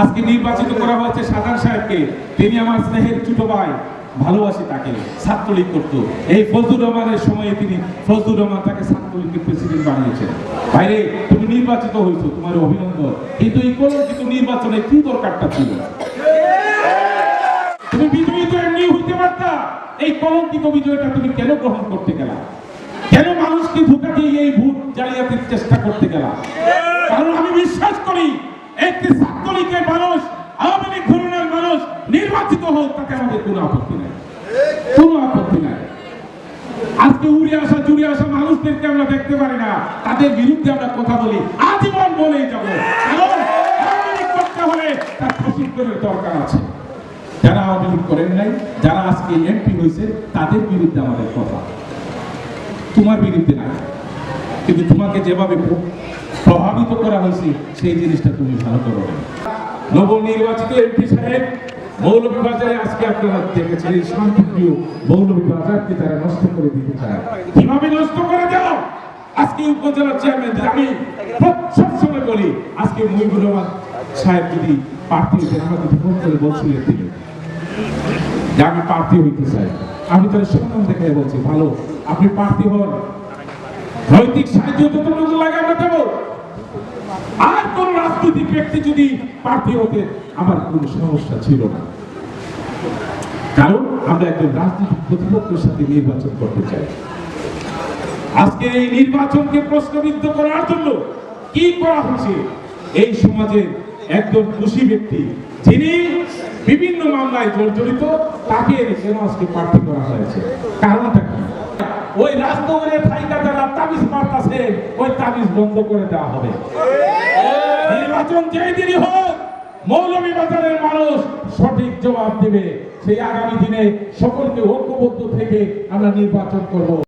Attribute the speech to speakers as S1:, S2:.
S1: আজকে নির্বাচিত করা হয়েছে সাধারণ সাহেবকে। তিনি আমার স্নেহের ছোট ভাই। ভালোবাসি তাকে। ছাত্রলীগ করতো। এই ফজলুর রহমানের সময়ে তিনি ফজলুর রহমান তাকে ছাত্রলীগের প্রেসিডেন্ট বানিয়েছেন। বাইরে তুমি নির্বাচিত হয়েছো, তোমার অভিনন্দন। কিন্তু এই কলঙ্কিত নির্বাচনে কি দরকারটা ছিল? তুমি বিজয়ী তো এমনি হইতে পারতা। এই কলঙ্কিত বিজয়টা তুমি কেন গ্রহণ করতে গেলা? কেন মানুষকে ধোকা দিয়ে এই ভোট জালিয়াতির চেষ্টা করতে গেলা কারণ আমি বিশ্বাস করি একটি ছাত্রলীগের মানুষ আওয়ামী লীগ ধরনের মানুষ নির্বাচিত হোক তাতে আমাদের কোনো আপত্তি নাই। কোনো আপত্তি নাই। আজকে উড়ে আসা, জুড়ে আসা মানুষদেরকে আমরা দেখতে পারি না। তাদের বিরুদ্ধে আমরা কথা বলি, আজীবন বলেই যাব। তার দরকার আছে। যারা করেন নাই, যারা আজকে এমপি হয়েছে, তাদের বিরুদ্ধে আমাদের কথা। তোমার বিরুদ্ধে কিন্তু তোমাকে যেভাবে প্রভাবিত করা হয়েছে, সেই জিনিসটা তুমি ভালো করো। নবনির্বাচিত এমপি সাহেব মৌলভীবাজারে আজকে আপনারা দেখেছেন এই শান্তিপ্রিয় মৌলভীবাজারকে তারা নষ্ট করে দিতে চায়। কীভাবে নষ্ট করে দাও আজকে উপজেলা চেয়ারম্যান আমি সবসময় বলি, আজকে মহিবুর রহমান সাহেব যদি প্রার্থী হতেন আমাকে ফোন করে বলছিলেন তিনি। যে আমি প্রার্থী হইতে চাই। আমি তার সম্মান দেখে বলছি, ভালো, আপনি প্রার্থী হন। নৈতিক সাহায্য যতটুকু লাগে আমরা দেবো আর কোন রাজনৈতিক ব্যক্তি যদি প্রার্থী হতে, আমার কোনো সমস্যা ছিল না। কারণ আমরা একজন রাজনৈতিক প্রতিপক্ষের সাথে নির্বাচন করতে চাই। আজকে এই নির্বাচনকে প্রশ্নবিদ্ধ করার জন্য কি করা হচ্ছে এই সমাজের একজন খুশি ব্যক্তি, যিনি বিভিন্ন মামলায় জর্জরিত, তাকে কেন প্রার্থী করা হয়েছে? কারণটা কি? ওই রাজনগরের ফাইকা যারা তাবিজ মারতাছে, ওই তাবিজ বন্ধ করে দেওয়া হবে। নির্বাচন যেই দিনই হোক, মৌলভীবাজারের মানুষ সঠিক জবাব দেবে। সেই আগামী দিনে সকলকে ঐক্যবদ্ধ থেকে আমরা নির্বাচন করব।